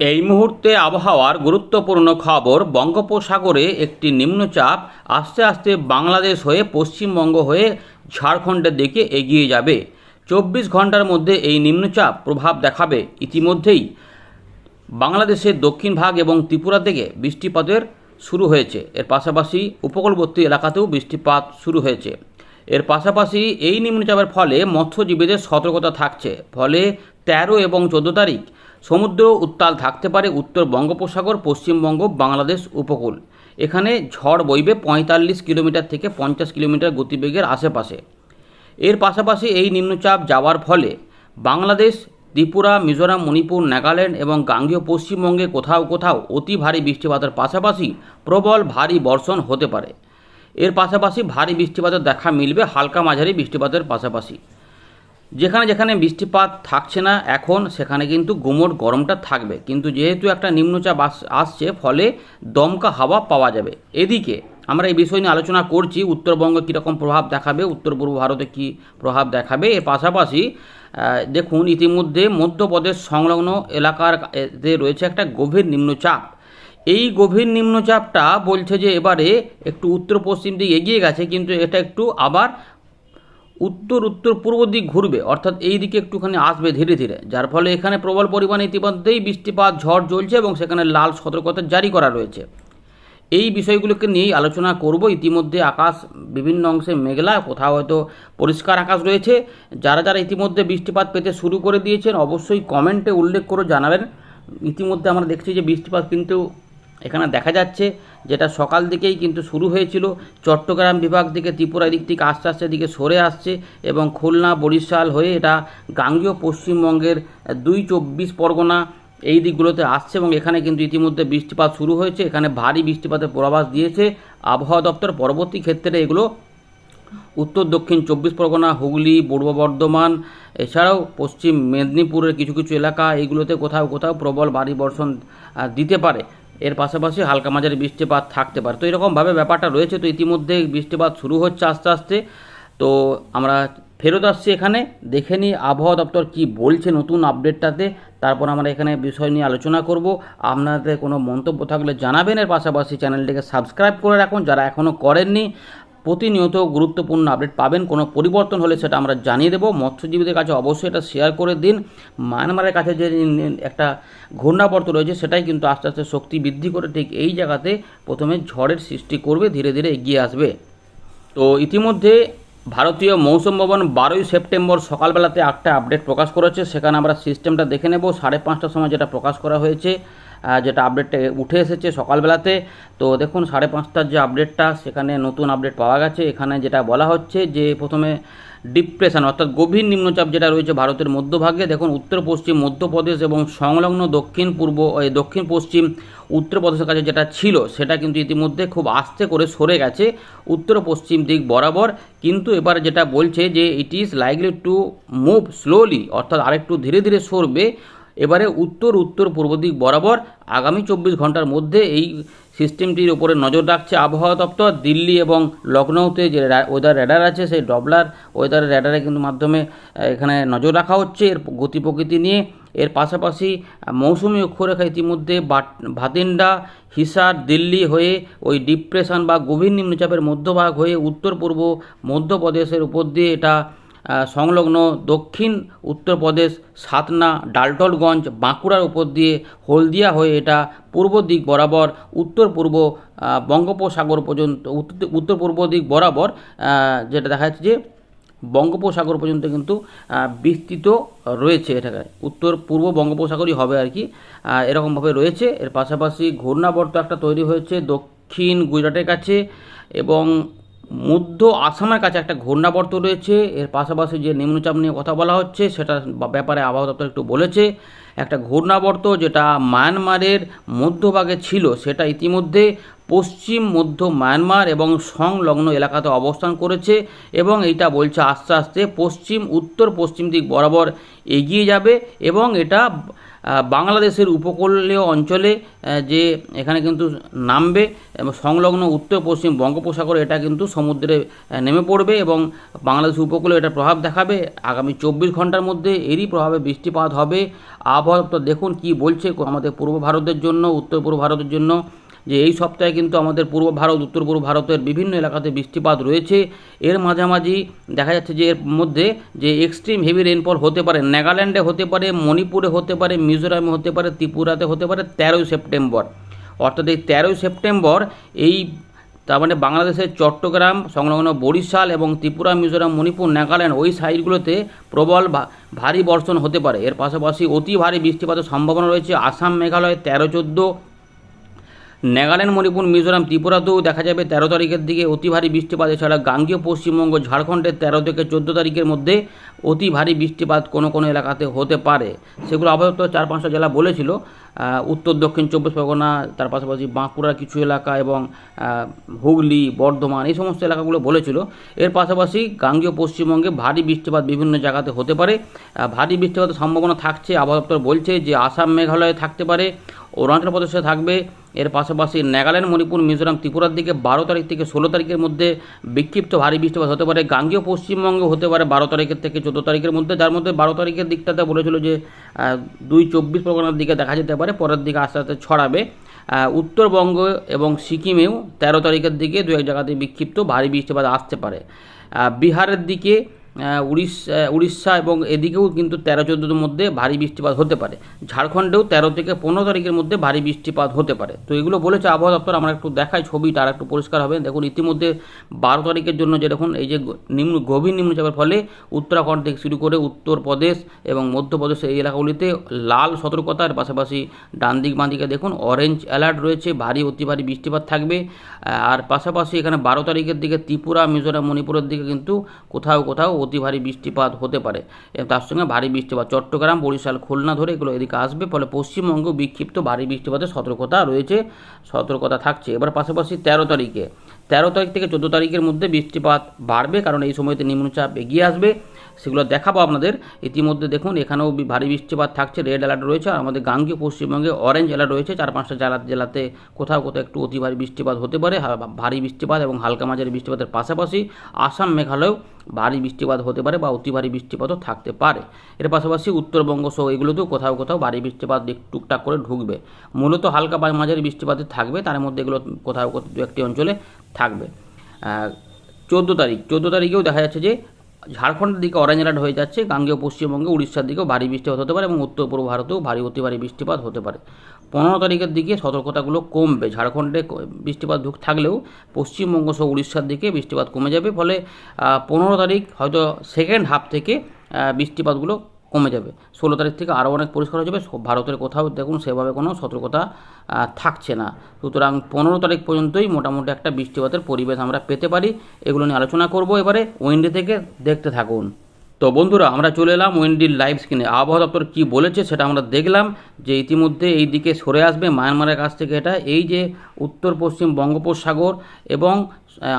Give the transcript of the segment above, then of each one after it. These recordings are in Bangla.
এই মুহূর্তে আবহাওয়ার গুরুত্বপূর্ণ খবর, বঙ্গোপসাগরে একটি নিম্নচাপ আস্তে আস্তে বাংলাদেশ হয়ে পশ্চিমবঙ্গ হয়ে ঝাড়খণ্ডের দিকে এগিয়ে যাবে। চব্বিশ ঘণ্টার মধ্যে এই নিম্নচাপ প্রভাব দেখাবে। ইতিমধ্যেই বাংলাদেশের দক্ষিণ ভাগ এবং ত্রিপুরা থেকে বৃষ্টিপাতের শুরু হয়েছে। এর পাশাপাশি উপকূলবর্তী এলাকাতেও বৃষ্টিপাত শুরু হয়েছে। এর পাশাপাশি এই নিম্নচাপের ফলে মৎস্যজীবীদের সতর্কতা থাকছে। ফলে তেরো এবং চোদ্দ তারিখ সমুদ্র উত্তাল থাকতে পারে উত্তর বঙ্গোপসাগর, পশ্চিমবঙ্গ, বাংলাদেশ উপকূল। এখানে ঝড় বইবে পঁয়তাল্লিশ কিলোমিটার থেকে পঞ্চাশ কিলোমিটার গতিবেগের আশেপাশে। এর পাশাপাশি এই নিম্নচাপ যাওয়ার ফলে বাংলাদেশ, ত্রিপুরা, মিজোরাম, মণিপুর, নাগাল্যান্ড এবং গাঙ্গীয় পশ্চিমবঙ্গে কোথাও কোথাও অতি ভারী বৃষ্টিপাতের পাশাপাশি প্রবল ভারী বর্ষণ হতে পারে। এর পাশাপাশি ভারী বৃষ্টিপাতের দেখা মিলবে হালকা মাঝারি বৃষ্টিপাতের পাশাপাশি। যেখানে যেখানে বৃষ্টিপাত থাকছে না এখন, সেখানে কিন্তু গুমোট গরমটা থাকবে। কিন্তু যেহেতু একটা নিম্নচাপ আস- আসছে, ফলে দমকা হাওয়া পাওয়া যাবে। এদিকে আমরা এই বিষয় নিয়ে আলোচনা করছি, উত্তরবঙ্গে কীরকম প্রভাব দেখাবে, উত্তর পূর্ব ভারতে কী প্রভাব দেখাবে, এর পাশাপাশি দেখুন, ইতিমধ্যে মধ্যপ্রদেশ সংলগ্ন এলাকার রয়েছে একটা গভীর নিম্নচাপ। এই গভীর নিম্নচাপটা বলছে যে, এবারে একটু উত্তর পশ্চিম দিকে এগিয়ে গেছে, কিন্তু এটা একটু আবার উত্তর উত্তর, পূর্ব দিক ঘুরবে। অর্থাৎ এই দিকে একটুখানি আসবে ধীরে ধীরে। যার ফলে এখানে প্রবল পরিমাণে ইতিমধ্যেই বৃষ্টিপাত, ঝড় চলছে এবং সেখানে লাল সতর্কতা জারি করা রয়েছে। এই বিষয়গুলোকে নিয়েই আলোচনা করব। ইতিমধ্যে আকাশ বিভিন্ন অংশে মেঘলা, কোথাও হয়তো পরিষ্কার আকাশ রয়েছে। যারা যারা ইতিমধ্যে বৃষ্টিপাত পেতে শুরু করে দিয়েছেন, অবশ্যই কমেন্টে উল্লেখ করে জানাবেন। ইতিমধ্যে আমরা দেখছি যে বৃষ্টিপাত কিন্তু এখানে দেখা যাচ্ছে। যেটা সকাল দিকেই কিন্তু শুরু হয়েছিল। চট্টগ্রাম বিভাগ থেকে ত্রিপুরা দিক থেকে আস্তে আস্তে দিকে সরে আসছে এবং খুলনা, বরিশাল হয়ে এটা গাঙ্গীয় পশ্চিমবঙ্গের দুই চব্বিশ পরগনা এই দিকগুলোতে আসছে এবং এখানে কিন্তু ইতিমধ্যে বৃষ্টিপাত শুরু হয়েছে। এখানে ভারী বৃষ্টিপাতের পূর্বাভাস দিয়েছে আবহাওয়া দপ্তর। পরবর্তী ক্ষেত্রে এগুলো উত্তর, দক্ষিণ চব্বিশ পরগনা, হুগলি, পূর্ব বর্ধমান, এছাড়াও পশ্চিম মেদিনীপুরের কিছু কিছু এলাকা এইগুলোতে কোথাও কোথাও প্রবল ভারী বর্ষণ দিতে পারে। এর পাশাপাশি হালকা মাঝারি বৃষ্টিপাত থাকতে পারে। তো এরকমভাবে ব্যাপারটা রয়েছে, তো ইতিমধ্যে বৃষ্টিপাত শুরু হচ্ছে আস্তে আস্তে। তো আমরা ফেরত আসছি এখানে, দেখে নিই আবহাওয়া দপ্তর কি বলছে নতুন আপডেটটাতে। তারপর আমরা এখানে বিষয় নিয়ে আলোচনা করব। আপনাদের কোনো মন্তব্য থাকলে জানাবেন। এর পাশাপাশি চ্যানেলটিকে সাবস্ক্রাইব করে রাখুন, যারা এখনও করেননি প্রতিনিয়ত গুরুত্বপূর্ণ আপডেট পাবেন। কোনো পরিবর্তন হলে সেটা আমরা জানিয়ে দেবো। মৎস্যজীবীদের কাছে অবশ্যই এটা শেয়ার করে দিন। মায়ানমারের কাছে যে একটা ঘূর্ণাবর্ত রয়েছে, সেটাই কিন্তু আস্তে আস্তে শক্তি বৃদ্ধি করে ঠিক এই জায়গাতে প্রথমে ঝড়ের সৃষ্টি করবে, ধীরে ধীরে এগিয়ে আসবে। তো ইতিমধ্যে ভারতীয় মৌসুম ভবন বারোই সেপ্টেম্বর সকালবেলাতে একটা আপডেট প্রকাশ করেছে। সেখানে আমরা সিস্টেমটা দেখে নেব। সাড়ে পাঁচটার সময় যেটা প্রকাশ করা হয়েছে যেটা আপডেটটা উঠে এসেছে সকালবেলাতে। তো দেখুন, সাড়ে পাঁচটার যে আপডেটটা সেখানে নতুন আপডেট পাওয়া গেছে। এখানে যেটা বলা হচ্ছে যে, প্রথমে ডিপ্রেশন অর্থাৎ গভীর নিম্নচাপ যেটা রয়েছে ভারতের মধ্যভাগে। দেখুন, উত্তর পশ্চিম মধ্যপ্রদেশ এবং সংলগ্ন দক্ষিণ পূর্ব দক্ষিণ পশ্চিম উত্তরপ্রদেশের কাছে যেটা ছিল, সেটা কিন্তু ইতিমধ্যে খুব আস্তে করে সরে গেছে উত্তর পশ্চিম দিক বরাবর। কিন্তু এবার যেটা বলছে যে it is likely to move slowly অর্থাৎ আরেকটু ধীরে ধীরে সরবে। এবারে উত্তর উত্তর, পূর্ব দিক বরাবর আগামী চব্বিশ ঘণ্টার মধ্যে এই সিস্টেমটির উপরে নজর রাখছে আবহাওয়া দপ্তর। দিল্লি এবং লখনৌতে যে ওয়েদার র্যাডার আছে, সেই ডবলার ওয়েদার র্যাডারের কিন্তু মাধ্যমে এখানে নজর রাখা হচ্ছে। এর গতি প্রকৃতি নিয়ে এর পাশাপাশি মৌসুমি অক্ষরেখা ইতিমধ্যে ভাতিন্ডা, হিসার, দিল্লি হয়ে ওই ডিপ্রেশন বা গভীর নিম্নচাপের মধ্যভাগ হয়ে উত্তর পূর্ব মধ্যপ্রদেশের উপর দিয়ে এটা সংলগ্ন দক্ষিণ উত্তরপ্রদেশ, সাতনা, ডালটলগঞ্জ, বাঁকুড়ার উপর দিয়ে হলদিয়া হয়ে এটা পূর্ব দিক বরাবর উত্তর পূর্ব বঙ্গোপসাগর পর্যন্ত, উত্তর- পূর্ব দিক বরাবর যেটা দেখা যাচ্ছে যে বঙ্গোপসাগর পর্যন্ত কিন্তু বিস্তৃত রয়েছে এটাকে। উত্তর পূর্ব বঙ্গোপসাগরই হবে আর কি এরকমভাবে রয়েছে। এর পাশাপাশি ঘূর্ণাবর্ত একটা তৈরি হয়েছে দক্ষিণ গুজরাটের কাছে এবং মধ্য আসামের কাছে একটা ঘূর্ণাবর্ত রয়েছে। এর পাশাপাশি যে নিম্নচাপ নিয়ে কথা বলা হচ্ছে, সেটা ব্যাপারে আবহাওয়া দপ্তর একটু বলেছে। একটা ঘূর্ণাবর্ত যেটা মায়ানমারের মধ্যভাগে ছিল, সেটা ইতিমধ্যে পশ্চিম মধ্য মায়ানমার এবং সংলগ্ন এলাকাতে অবস্থান করেছে এবং এটা বলছে আস্তে আস্তে পশ্চিম উত্তর পশ্চিম দিক বরাবর এগিয়ে যাবে এবং এটা বাংলাদেশের উপকূলীয় অঞ্চলে যে এখানে কিন্তু নামবে এবং সংলগ্ন উত্তর, পশ্চিম বঙ্গোপসাগর এটা কিন্তু সমুদ্রে নেমে পড়বে এবং বাংলাদেশ উপকূলে এটা প্রভাব দেখাবে। আগামী চব্বিশ ঘণ্টার মধ্যে এরই প্রভাবে বৃষ্টিপাত হবে। আবহাওয়া দেখুন কি বলছে আমাদের পূর্ব ভারতের জন্য, উত্তর পূর্ব ভারতের জন্য। যে এই সপ্তাহে কিন্তু আমাদের পূর্ব ভারত, উত্তর পূর্ব ভারতের বিভিন্ন এলাকাতে বৃষ্টিপাত রয়েছে। এর মাঝামাঝি দেখা যাচ্ছে যে এর মধ্যে যে এক্সট্রিম হেভি রেনফল হতে পারে, নাগাল্যান্ডে হতে পারে, মণিপুরে হতে পারে, মিজোরামে হতে পারে, ত্রিপুরাতে হতে পারে তেরোই সেপ্টেম্বর। অর্থাৎ এই তেরোই সেপ্টেম্বর এই তার মানে বাংলাদেশের চট্টগ্রাম, সংলগ্ন বরিশাল এবং ত্রিপুরা, মিজোরাম, মণিপুর, নাগাল্যান্ড ওই সাইডগুলোতে প্রবল ভারী বর্ষণ হতে পারে। এর পাশাপাশি অতি ভারী বৃষ্টিপাতের সম্ভাবনা রয়েছে। আসাম, মেঘালয় তেরো চোদ্দ নাগাল্যান্ড, মণিপুর, মিজোরাম, ত্রিপুরাতেও দেখা যাবে তেরো তারিখের দিকে অতি ভারী বৃষ্টিপাত। এছাড়া গাঙ্গীয় পশ্চিমবঙ্গ, ঝাড়খণ্ডের তেরো থেকে চোদ্দ তারিখের মধ্যে অতি ভারী বৃষ্টিপাত কোনো কোনো এলাকাতে হতে পারে। সেগুলো আপাতত চার পাঁচটা জেলা বলেছিল। উত্তর, দক্ষিণ চব্বিশ পরগনা, তার পাশাপাশি বাঁকুড়ার কিছু এলাকা এবং হুগলি, বর্ধমান, এই সমস্ত এলাকাগুলো বলেছিল। এর পাশাপাশি গাঙ্গীয় পশ্চিমবঙ্গে ভারী বৃষ্টিপাত বিভিন্ন জায়গাতে হতে পারে। ভারী বৃষ্টিপাতের সম্ভাবনা থাকছে আবহাওয়া দপ্তর বলছে যে আসাম, মেঘালয়ে থাকতে পারে। অরুণাচল প্রদেশে থাকবে। এর পাশাপাশি নাগাল্যান্ড, মণিপুর, মিজোরাম, ত্রিপুরার দিকে বারো তারিখ থেকে ষোলো তারিখের মধ্যে বিক্ষিপ্ত ভারী বৃষ্টিপাত হতে পারে। গাঙ্গীয় পশ্চিমবঙ্গে হতে পারে বারো তারিখের থেকে চোদ্দ তারিখের মধ্যে। যার মধ্যে বারো তারিখের দিকটাতে বলেছিল যে দুই চব্বিশ পরগনার দিকে দেখা যেতে পারে। পরের দিকে আস্তে আস্তে ছড়াবে। উত্তরবঙ্গ এবং সিকিমেও তেরো তারিখের দিকে দু এক জায়গাতে বিক্ষিপ্ত ভারী বৃষ্টিপাত আসতে পারে। বিহারের দিকে উড়িষ্যা উড়িষ্যা এবং এদিকেও কিন্তু তেরো চোদ্দোর মধ্যে ভারী বৃষ্টিপাত হতে পারে। ঝাড়খণ্ডেও তেরো থেকে পনেরো তারিখের মধ্যে ভারী বৃষ্টিপাত হতে পারে। তো এগুলো বলেছে আবহাওয়া দপ্তর, আমরা একটু দেখাই ছবিটা আর একটু পরিষ্কার হবে। দেখুন, ইতিমধ্যে বারো তারিখের জন্য যে দেখুন, এই যে নিম্ন, গভীর নিম্নচাপের ফলে উত্তরাখণ্ড থেকে শুরু করে উত্তরপ্রদেশ এবং মধ্যপ্রদেশ এই এলাকাগুলিতে লাল সতর্কতার পাশাপাশি ডান দিক বাঁ দিকে দেখুন অরেঞ্জ অ্যালার্ট রয়েছে, ভারী, অতি ভারী বৃষ্টিপাত থাকবে। আর পাশাপাশি এখানে বারো তারিখের দিকে ত্রিপুরা, মিজোরাম, মণিপুরের দিকে কিন্তু কোথাও কোথাও অতি ভারী বৃষ্টিপাত হতে পারে। এবং তার সঙ্গে ভারী বৃষ্টিপাত। চট্টগ্রাম, বরিশাল, খুলনা ধরে এগুলো এদিকে আসবে, ফলে পশ্চিমবঙ্গ বিক্ষিপ্ত ভারী বৃষ্টিপাতের সতর্কতা রয়েছে, সতর্কতা থাকছে। এবার পাশাপাশি তেরো তারিখে, তেরো তারিখ থেকে চোদ্দ তারিখের মধ্যে বৃষ্টিপাত বাড়বে, কারণ এই সময়তে নিম্নচাপ এগিয়ে আসবে। সেগুলো দেখাবো আপনাদের। ইতিমধ্যে দেখুন, এখানেও ভারী বৃষ্টিপাত থাকছে রেড অ্যালার্ট রয়েছে, আর আমাদের গাঙ্গীয় পশ্চিমবঙ্গে অরেঞ্জ অ্যালার্ট রয়েছে, চার পাঁচটা জেলা জেলাতে কোথাও কোথাও একটু অতি ভারী বৃষ্টিপাত হতে পারে ভারী বৃষ্টিপাত এবং হালকা মাঝারি বৃষ্টিপাতের পাশাপাশি আসাম মেঘালয়েও ভারী বৃষ্টিপাত হতে পারে বা অতি ভারী বৃষ্টিপাতও থাকতে পারে। এর পাশাপাশি উত্তরবঙ্গ সহ এগুলোতেও কোথাও কোথাও ভারী বৃষ্টিপাত টুকটাক করে ঢুকবে। মূলত হালকা বা মাঝারি বৃষ্টিপাত থাকবে, তার মধ্যে এগুলো কোথাও কোথাও দু একটি অঞ্চলে থাকবে। চোদ্দ তারিখ চোদ্দ তারিখেও দেখা যাচ্ছে যে ঝাড়খণ্ডের দিকে অরেঞ্জ অ্যালার্ট হয়ে যাচ্ছে, গাঙ্গেয় পশ্চিমবঙ্গে উড়িষ্যার দিকেও ভারী বৃষ্টিপাত হতে পারে এবং উত্তর পূর্ব ভারতেও ভারী অতি ভারী বৃষ্টিপাত হতে পারে। পনেরো তারিখের দিকে সতর্কতাগুলো কমবে। ঝাড়খণ্ডে বৃষ্টিপাত ঢুক থাকলেও পশ্চিমবঙ্গ সহ উড়িষ্যার দিকে বৃষ্টিপাত কমে যাবে। ফলে পনেরো তারিখ হয়তো সেকেন্ড হাফ থেকে বৃষ্টিপাতগুলো কমে যাবে। ষোলো তারিখ থেকে আরও অনেক পরিষ্কার হয়ে যাবে। ভারতের কোথাও দেখুন সেভাবে কোনো সতর্কতা থাকছে না। সুতরাং পনেরো তারিখ পর্যন্তই মোটামুটি একটা বৃষ্টিপাতের পরিবেশ আমরা পেতে পারি। এগুলো নিয়ে আলোচনা করব এবারে। উইন্ডি থেকে দেখতে থাকুন। তো বন্ধুরা, আমরা চলে এলাম উইন্ডির লাইভ স্ক্রিনে। আবহাওয়া দপ্তর কী বলেছে সেটা আমরা দেখলাম যে ইতিমধ্যে এই দিকে সরে আসবে। মায়ানমারের কাছ থেকে এটা। এই যে উত্তর পশ্চিম বঙ্গোপসাগর এবং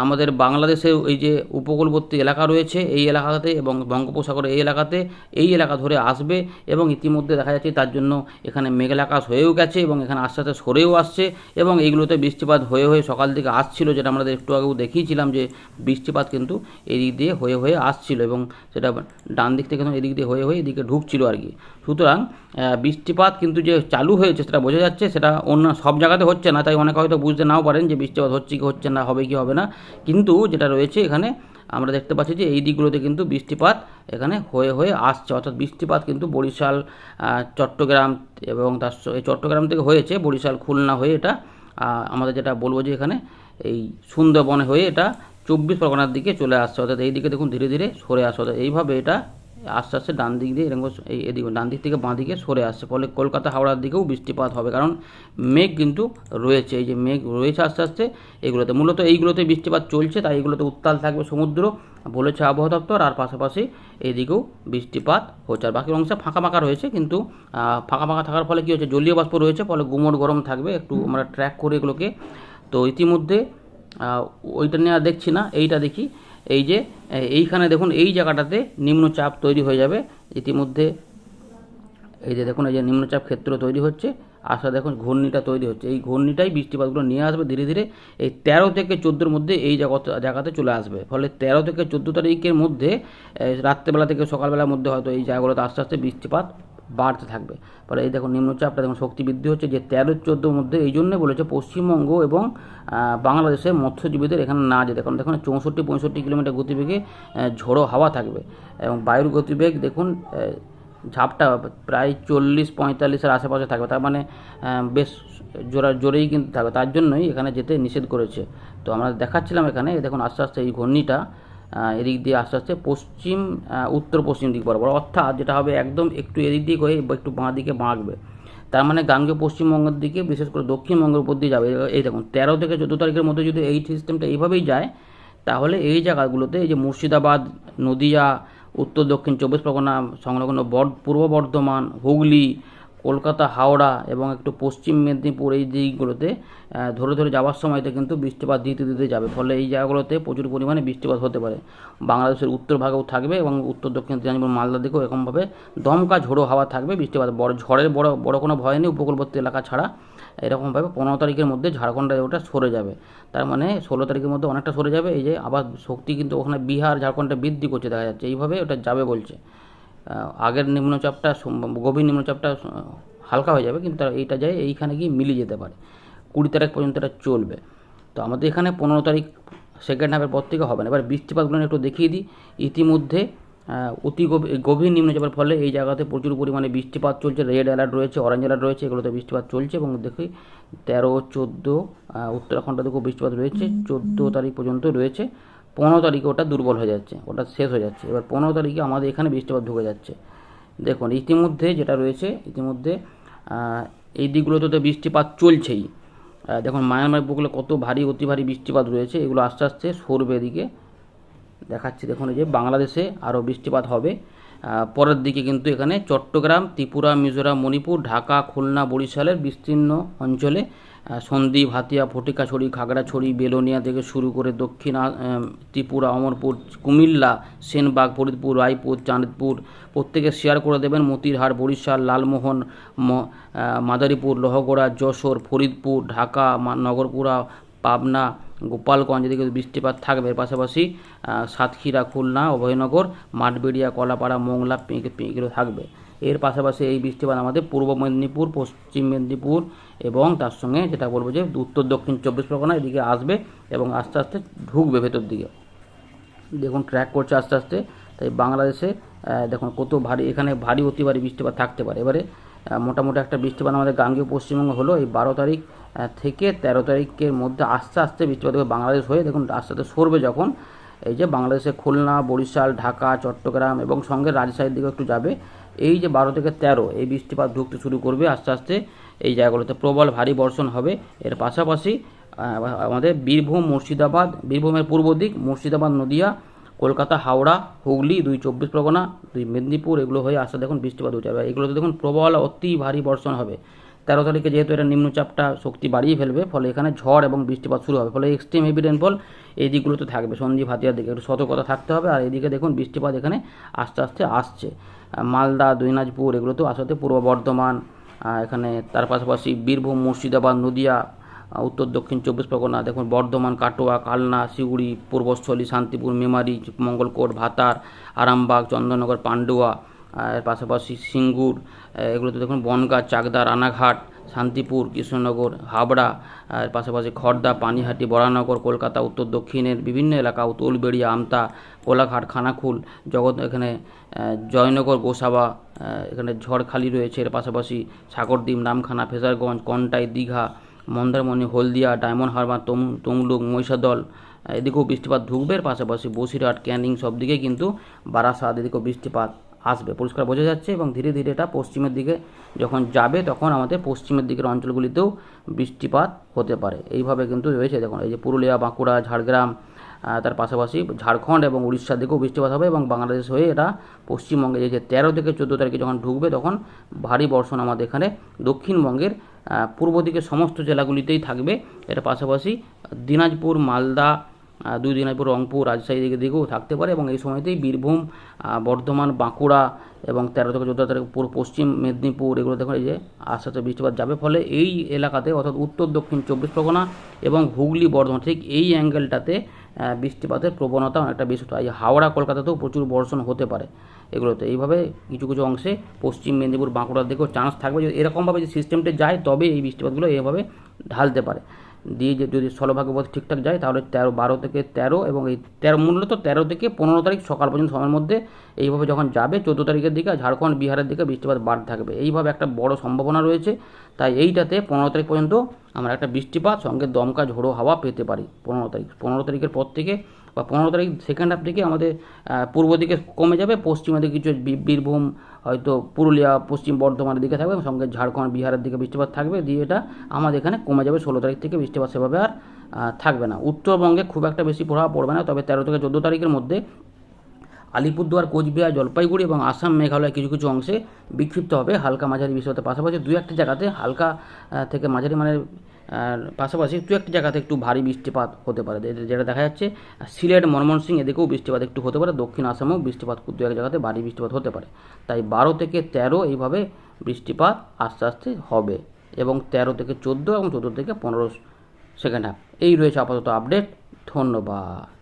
আমাদের বাংলাদেশের এই যে উপকূলবর্তী এলাকা রয়েছে এই এলাকাতে এবং বঙ্গোপসাগর এই এলাকাতে এই এলাকা ধরে আসবে এবং ইতিমধ্যে দেখা যাচ্ছে তার জন্য এখানে মেঘালাকাশ হয়েও গেছে এবং এখানে আস্তে আস্তে সরেও আসছে এবং এইগুলোতে বৃষ্টিপাত হয়ে হয়ে সকাল দিকে আসছিল, যেটা আমরা একটু আগেও দেখিয়েছিলাম যে বৃষ্টিপাত কিন্তু এদিক দিয়ে হয়ে হয়ে আসছিল এবং সেটা ডান দিক থেকে এদিক দিয়ে হয়ে হয়ে এদিকে ঢুকছিল আর কি। সুতরাং বৃষ্টিপাত কিন্তু যে চালু হয়েছে সেটা বোঝা যাচ্ছে, সেটা অন্য সব জায়গাতে হচ্ছে না, তাই অনেকে হয়তো বুঝতে নাও পারেন যে বৃষ্টিপাত হচ্ছে কি হচ্ছে না, হবে কি হবে না। কিন্তু যেটা রয়েছে এখানে, আমরা দেখতে পাচ্ছি যে এই দিকগুলোতে কিন্তু বৃষ্টিপাত এখানে হয়ে হয়ে আসছে। অর্থাৎ বৃষ্টিপাত কিন্তু বরিশাল চট্টগ্রাম এবং তার এই চট্টগ্রাম থেকে হয়েছে, বরিশাল, খুলনা হয়ে এটা আমাদের যেটা বলব যে এখানে এই সুন্দরবনে হয়ে এটা চব্বিশ পরগনার দিকে চলে আসছে। অর্থাৎ এই দিকে দেখুন ধীরে ধীরে সরে আসছে। অর্থাৎ এইভাবে এটা আস্তে আস্তে ডান দিক দিয়ে এরকম এই এদিকে, ডান দিক থেকে বাঁ দিকে সরে আসছে। ফলে কলকাতা হাওড়ার দিকেও বৃষ্টিপাত হবে, কারণ মেঘ কিন্তু রয়েছে। এই যে মেঘ রয়েছে আস্তে আস্তে, এগুলোতে মূলত এইগুলোতে বৃষ্টিপাত চলছে, তাই এগুলোতে উত্তাল থাকবে সমুদ্র, বলেছে আবহাওয়া দপ্তর। আর পাশাপাশি এদিকেও বৃষ্টিপাত হচ্ছে। আর বাকি অংশে ফাঁকা ফাঁকা রয়েছে, কিন্তু ফাঁকা ফাঁকা থাকার ফলে কী হচ্ছে, জলীয় বাষ্প রয়েছে, ফলে গুমোট গরম থাকবে। একটু আমরা ট্র্যাক করি এগুলোকে। তো ইতিমধ্যে ওইটা নিয়ে দেখছি না, এইটা দেখি। এই যে এইখানে দেখুন, এই জায়গাটাতে নিম্নচাপ তৈরি হয়ে যাবে। ইতিমধ্যে এই যে দেখুন, এই যে নিম্নচাপ ক্ষেত্র তৈরি হচ্ছে। আসা দেখুন, ঘূর্ণিটা তৈরি হচ্ছে। এই ঘূর্ণিটাই বৃষ্টিপাতগুলো নিয়ে আসবে ধীরে ধীরে। এই তেরো থেকে চোদ্দোর মধ্যে এই জায়গা জায়গাতে চলে আসবে। ফলে তেরো থেকে চোদ্দ তারিখের মধ্যে রাত্রেবেলা থেকে সকালবেলার মধ্যে হয়তো এই জায়গাগুলোতে আস্তে আস্তে বৃষ্টিপাত বাড়তে থাকবে। ফলে এই দেখুন নিম্নচাপটা দেখুন শক্তি বৃদ্ধি হচ্ছে যে তেরো চোদ্দোর মধ্যে এই জন্যে বলেছে পশ্চিমবঙ্গ এবং বাংলাদেশের মৎস্যজীবীদের এখানে না যেতে। কারণ দেখুন, চৌষট্টি, পঁয়ষট্টি কিলোমিটার গতিবেগে ঝোড়ো হাওয়া থাকবে এবং বায়ুর গতিবেগ দেখুন ঝাপটা প্রায় চল্লিশ পঁয়তাল্লিশের আশেপাশে থাকবে। তার মানে বেশ জোরা জোরেই কিন্তু থাকবে। তার জন্যই এখানে যেতে নিষেধ করেছে। তো আমরা দেখাচ্ছিলাম এখানে দেখুন আস্তে আস্তে এই ঘূর্ণিটা এদিক দিয়ে আস্তে আস্তে পশ্চিম উত্তর পশ্চিম দিক বরাবর, অর্থাৎ যেটা হবে একদম একটু এদিক দিক হয়ে একটু বাঁ দিকে বাঁকবে। তার মানে গাঙ্গে পশ্চিমবঙ্গের দিকে, বিশেষ করে দক্ষিণবঙ্গের উপর দিয়ে যাবে। এই দেখুন, তেরো থেকে চোদ্দ তারিখের মধ্যে যদি এই সিস্টেমটা এইভাবেই যায়, তাহলে এই জায়গাগুলোতে এই যে মুর্শিদাবাদ, নদিয়া, উত্তর দক্ষিণ চব্বিশ পরগনা, সংলগ্ন বর্ধ পূর্ব বর্ধমান, হুগলি কলকাতা, হাওড়া এবং একটু পশ্চিম মেদিনীপুর এই দিকগুলোতে ধরে ধরে যাওয়ার সময়তে কিন্তু বৃষ্টিপাত দিতে দিতে যাবে। ফলে এই জায়গাগুলোতে প্রচুর পরিমাণে বৃষ্টিপাত হতে পারে। বাংলাদেশের উত্তর ভাগেও থাকবে এবং উত্তর দক্ষিণ দিনাজপুর মালদা দিকেও এরকমভাবে দমকা ঝোড়ো হাওয়া থাকবে, বৃষ্টিপাত বড়, ঝড়ের বড় বড় কোনো ভয় নেই। উপকূলবর্তী এলাকা ছাড়া এরকমভাবে পনেরো তারিখের মধ্যে ঝাড়খণ্ডে ওটা সরে যাবে। তার মানে ষোলো তারিখের মধ্যে অনেকটা সরে যাবে। এই যে আবার শক্তি কিন্তু ওখানে বিহার, ঝাড়খণ্ডে বৃদ্ধি করছে, দেখা যাচ্ছে। এইভাবে ওটা যাবে বলছে। আগের নিম্নচাপটা গভীর নিম্নচাপটা হালকা হয়ে যাবে কিন্তু তার এইটা যায় এইখানে গিয়ে মিলে যেতে পারে। কুড়ি তারিখ পর্যন্ত এটা চলবে। তো আমাদের এখানে পনেরো তারিখ সেকেন্ড হাফের পর থেকে হবে না। এবার বৃষ্টিপাতগুলো একটু দেখিয়ে দিই। ইতিমধ্যে অতি গভীর গভীর নিম্নচাপের ফলে এই জায়গাতে প্রচুর পরিমাণে বৃষ্টিপাত চলছে। রেড অ্যালার্ট রয়েছে অরেঞ্জ অ্যালার্ট রয়েছে এগুলোতে বৃষ্টিপাত চলছে এবং দেখি তেরো চোদ্দ উত্তরাখণ্ডে দেখো বৃষ্টিপাত রয়েছে। চোদ্দ তারিখ পর্যন্ত রয়েছে। পনেরো তারিখে ওটা দুর্বল হয়ে যাচ্ছে, ওটা শেষ হয়ে যাচ্ছে। এবার পনেরো তারিখে আমাদের এখানে বৃষ্টিপাত ঢুকে যাচ্ছে। দেখুন, ইতিমধ্যে যেটা রয়েছে, ইতিমধ্যে এই দিকগুলোতে তো বৃষ্টিপাত চলছেই। দেখুন, মায়ানমার উপকূলে কত ভারী, অতি ভারী বৃষ্টিপাত রয়েছে, এগুলো আস্তে আস্তে সরবে এদিকে। দেখাচ্ছি, দেখুন, এই যে বাংলাদেশে আরও বৃষ্টিপাত হবে। পরের দিকে কিন্তু এখানে চট্টগ্রাম, ত্রিপুরা, মিজোরাম, মণিপুর, ঢাকা, খুলনা, বরিশালের বিস্তীর্ণ অঞ্চলে সন্দ্বীপ হাতিয়া ফটিকাছড়ি, খাগড়াছড়ি, বেলোনিয়া থেকে শুরু করে দক্ষিণ ত্রিপুরা, অমরপুর, কুমিল্লা, সেনবাগ, ফরিদপুর, রায়পুর, চাঁদপুর, প্রত্যেকে শেয়ার করে দেবেন মতিরহাট, বরিশাল, লালমোহন মাদারীপুর, লোহগড়া, যশোর, ফরিদপুর, ঢাকা নগরপুরা, পাবনা, গোপালগঞ্জ এদিকে বৃষ্টিপাত থাকবে। পাশাপাশি সাতক্ষীরা, খুলনা, অভয়নগর, মাঠবেড়িয়া, কলাপাড়া, মোংলা পেঁকে এগুলো থাকবে। এর পাশাপাশি এই বৃষ্টিপাত আমাদের পূর্ব মেদিনীপুর, পশ্চিম মেদিনীপুর এবং তার সঙ্গে যেটা বলব যে উত্তর, দক্ষিণ চব্বিশ পরগনা এদিকে আসবে এবং আস্তে আস্তে ঢুকবে ভেতর দিকে। দেখুন ট্র্যাক করছে আস্তে আস্তে, তাই বাংলাদেশে দেখুন কত ভারী, এখানে ভারী, অতি ভারী বৃষ্টিপাত থাকতে পারে। এবারে মোটামুটি একটা বৃষ্টিপাত আমাদের গাঙ্গেয় পশ্চিমবঙ্গ হলো এই বারো তারিখ থেকে তেরো তারিখের মধ্যে আস্তে আস্তে বৃষ্টিপাত হবে বাংলাদেশ হয়ে, দেখুন আস্তে আস্তে সরবে যখন, এই যে বাংলাদেশে খুলনা, বরিশাল, ঢাকা, চট্টগ্রাম এবং সঙ্গে রাজশাহীর দিকে একটু যাবে এই যে বারো থেকে তেরো, এই বৃষ্টিপাত ঢুকতে শুরু করবে আস্তে আস্তে এই জায়গাগুলোতে প্রবল ভারী বর্ষণ হবে। এর পাশাপাশি আমাদের বীরভূম, মুর্শিদাবাদ, বীরভূমের পূর্ব দিক, মুর্শিদাবাদ, নদিয়া, কলকাতা, হাওড়া, হুগলি, দুই চব্বিশ পরগনা, দুই মেদিনীপুর, এগুলো হয়ে আসতে দেখুন বৃষ্টিপাত হচ্ছে। যাবে এগুলোতে দেখুন প্রবল, অতি ভারী বর্ষণ হবে। তেরো তারিখে যেহেতু এটা নিম্নচাপটা শক্তি বাড়িয়ে ফেলবে, ফলে এখানে ঝড় এবং বৃষ্টিপাত শুরু হবে। ফলে এক্সট্রিম হেভি রেনফল এই দিকগুলোতে থাকবে। সন্ধ্যি ভাতিয়ার দিকে একটু সতর্কতা থাকতে হবে। আর এদিকে দেখুন বৃষ্টিপাত এখানে আস্তে আস্তে আসছে। মালদা, দিনাজপুর তো আসাতে পূর্ব বর্ধমান এখানে তার পাশাপাশি বীরভূম, মুর্শিদাবাদ, নদিয়া উত্তর, দক্ষিণ চব্বিশ পরগনা, দেখুন বর্ধমান, কাটোয়া, কালনা, শিউড়ি, পূর্বস্থলী, শান্তিপুর, মেমারি, মঙ্গলকোট, ভাতার, আরামবাগ, চন্দননগর, পান্ডুয়া এর পাশাপাশি সিঙ্গুর এগুলোতে দেখুন বনগাঁ, চাকদা, রানাঘাট শান্তিপুর, কৃষ্ণনগর, হাবড়া, আর পাশাপাশি খড়দা পানিহাটি, বরানগর, কলকাতা, উত্তর দক্ষিণের বিভিন্ন এলাকা উলবেড়িয়া আমতা, কোলাঘাট খানাকুল জগৎ, এখানে জয়নগর, গোসাবা এখানে ঝড়খালি রয়েছে। এর পাশাপাশি সাগরদ্বীপ, নামখানা, ফেজারগঞ্জ, কন্টাই, দীঘা, মন্দারমণি, হলদিয়া, ডায়মন্ড হারবার, তম, তমলুক, মহিষাদল এদিকেও বৃষ্টিপাত ঢুকবে। এর পাশাপাশি বসিরহাট, ক্যানিং সব দিকে কিন্তু বারাসাত, এদিকেও বৃষ্টিপাত আসবে। পরিষ্কার বোঝা যাচ্ছে এবং ধীরে ধীরে এটা পশ্চিমের দিকে যখন যাবে তখন আমাদের পশ্চিমের দিকের অঞ্চলগুলিতেও বৃষ্টিপাত হতে পারে। এইভাবে কিন্তু রয়েছে দেখুন, এই যে পুরুলিয়া, বাঁকুড়া, ঝাড়গ্রাম তার পাশাপাশি ঝাড়খণ্ড এবং উড়িষ্যার দিকেও বৃষ্টিপাত হবে এবং বাংলাদেশ হয়ে এটা পশ্চিমবঙ্গে যে তেরো থেকে চোদ্দ তারিখে যখন ঢুকবে তখন ভারী বর্ষণ আমাদের এখানে দক্ষিণবঙ্গের পূর্ব দিকে সমস্ত জেলাগুলিতেই থাকবে। এর পাশাপাশি দিনাজপুর, মালদা দুই দিনাজপুর রংপুর রাজশাহী দিকে দিকেও থাকতে পারে এবং এই সময়তেই বীরভূম বর্ধমান, বাঁকুড়া এবং তেরো থেকে চোদ্দ তারিখ পুরো পশ্চিম মেদিনীপুর এগুলো দেখুন, এই যে আস্তে আস্তে বৃষ্টিপাত যাবে। ফলে এই এলাকাতে অর্থাৎ উত্তর, দক্ষিণ চব্বিশ পরগনা এবং হুগলি, বর্ধমান, ঠিক এই অ্যাঙ্গেলটাতে বৃষ্টিপাতের প্রবণতা অনেকটা বেশি। হতো এই হাওড়া, কলকাতাতেও প্রচুর বর্ষণ হতে পারে এগুলোতে। এইভাবে কিছু কিছু অংশে পশ্চিম মেদিনীপুর, বাঁকুড়ার দিকেও চান্স থাকবে। যদি এরকমভাবে যে সিস্টেমটা যায় তবে এই বৃষ্টিপাতগুলো এইভাবে ঢালতে পারে। দিয়ে যদি পথ ঠিকঠাক যায়, তাহলে তেরো, বারো থেকে তেরো এবং এই তেরো মূলত তেরো থেকে পনেরো তারিখ সকাল পর্যন্ত সময়ের মধ্যে এইভাবে যখন যাবে, চোদ্দ তারিখের দিকে ঝাড়খণ্ড, বিহারের দিকে বৃষ্টিপাত বাড় থাকবে। এইভাবে একটা বড় সম্ভাবনা রয়েছে। তাই এইটাতে পনেরো তারিখ পর্যন্ত আমরা একটা বৃষ্টিপাত, সঙ্গে দমকা, ঝোড়ো হাওয়া পেতে পারি। পনেরো তারিখ, পনেরো তারিখের পর থেকে বা পনেরো তারিখ সেকেন্ড হাফ থেকে আমাদের পূর্ব দিকে কমে যাবে পশ্চিমের দিকে কিছু বীরভূম, হয়তো পুরুলিয়া, পশ্চিম বর্ধমানের দিকে থাকবে সঙ্গে ঝাড়খণ্ড, বিহারের দিকে বৃষ্টিপাত থাকবে, দিয়ে এটা আমাদের এখানে কমে যাবে। ষোলো তারিখ থেকে বৃষ্টিপাত সেভাবে আর থাকবে না। উত্তরবঙ্গে খুব একটা বেশি প্রভাব পড়বে না, তবে তেরো থেকে চোদ্দ তারিখের মধ্যে আলিপুরদুয়ার, কোচবিহার, জলপাইগুড়ি এবং আসাম, মেঘালয় কিছু কিছু অংশে বিক্ষিপ্ত হবে, হালকা মাঝারি বৃষ্টিপাতের পাশাপাশি দু একটি জায়গাতে হালকা থেকে মাঝারি মানের আহ, পাশাপাশি দু একটি জায়গাতে একটু ভারী বৃষ্টিপাত হতে পারে। যেটা দেখা যাচ্ছে সিলেট ময়মনসিংহ এদিকেও বৃষ্টিপাত একটু হতে পারে। দক্ষিণ আসামেও বৃষ্টিপাত দু এক জায়গাতে ভারী বৃষ্টিপাত হতে পারে। তাই বারো থেকে তেরো এইভাবে বৃষ্টিপাত আস্তে আস্তে হবে এবং তেরো থেকে চোদ্দ এবং চোদ্দ থেকে পনেরো সেকেন্ড হাফ এই রয়েছে আপাতত আপডেট। ধন্যবাদ।